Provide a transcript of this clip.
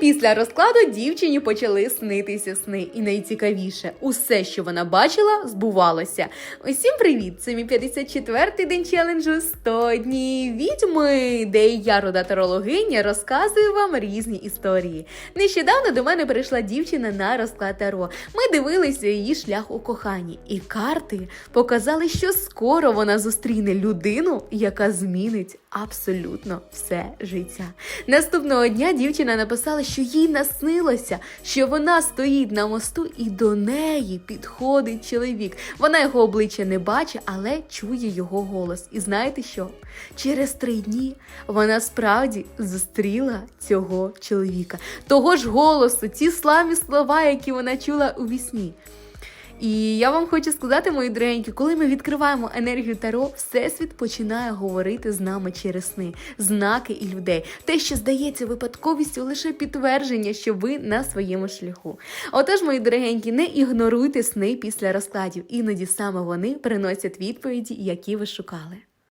Після розкладу дівчині почали снитися сни, і найцікавіше, усе, що вона бачила, збувалося. Усім привіт! Це мій 54-й день челенджу 100 днів відьми, де я, рода тарологиня, розказую вам різні історії. Нещодавно до мене прийшла дівчина на розклад Таро. Ми дивилися її шлях у коханні, і карти показали, що скоро вона зустріне людину, яка змінить абсолютно все життя. Наступного дня дівчина написала, що їй наснилося, що вона стоїть на мосту і до неї підходить чоловік. Вона його обличчя не бачить, але чує його голос. І знаєте що? Через три дні вона справді зустріла цього чоловіка, того ж голосу, ті славні слова, які вона чула у вісні. І я вам хочу сказати, мої дорогенькі, коли ми відкриваємо енергію Таро, Всесвіт починає говорити з нами через сни, знаки і людей. Те, що здається випадковістю, лише підтвердження, що ви на своєму шляху. Отож, мої дорогенькі, не ігноруйте сни після розкладів. Іноді саме вони приносять відповіді, які ви шукали.